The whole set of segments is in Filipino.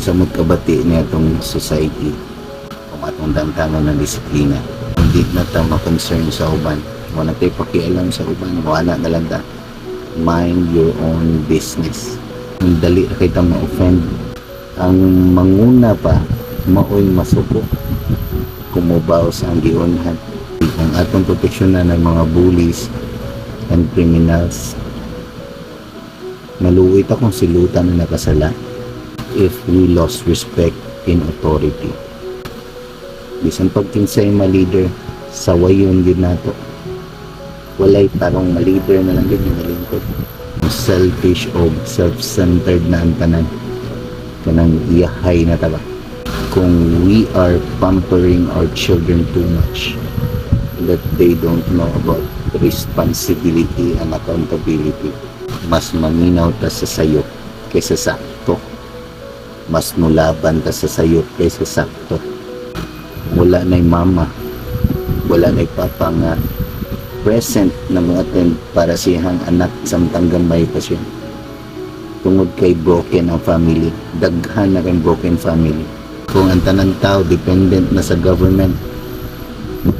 sa magkabati niya itong society kung atong damdaman ng disiplina. Hindi na ta ma-concern sa uban. Wala tayo pakialam sa uban. Wala na lang ta mind your own business. Ang dali na kita ma-offend ang manguna pa maoy masuko. Kumubaw sa ang giunhan. Kung atong proteksyon na ng mga bullies and criminals. Maluwit akong silutan na nakasala if we lost respect in authority. Bisan pagkinsay ma-leader, sawayon din nato. Walay tarong ma-leader na lang din yung nalingkod. Selfish o self-centered na ang tanan. Kanang iyahay na taba. Kung we are pampering our children too much, that they don't know about responsibility and accountability, mas maminaw ta sa sayop kaysa sakto mas mulaban ta sa sayop kaysa sakto. Wala na'y mama. Wala na'y papa nga. Present na mga attend para siyang anak samtang gamay pa siya. Tungod kay broken ang family daghan na kay broken family. Kung ang tanang tao dependent na sa government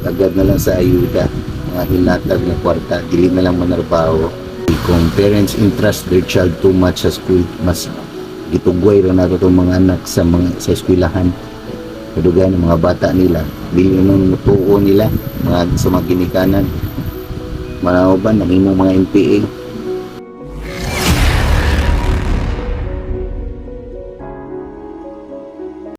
agad na lang sa ayuda mga hinatag na kwarta dili na lang manarbaho. Kung parents entrust their child too much sa school mas gitugway ra na itong mga anak sa mga sa eskwelahan. Kadugan ng mga bata nila. Dili nung mutuo nila mga sa mga ginikanan. Manawban nahimong mga NPA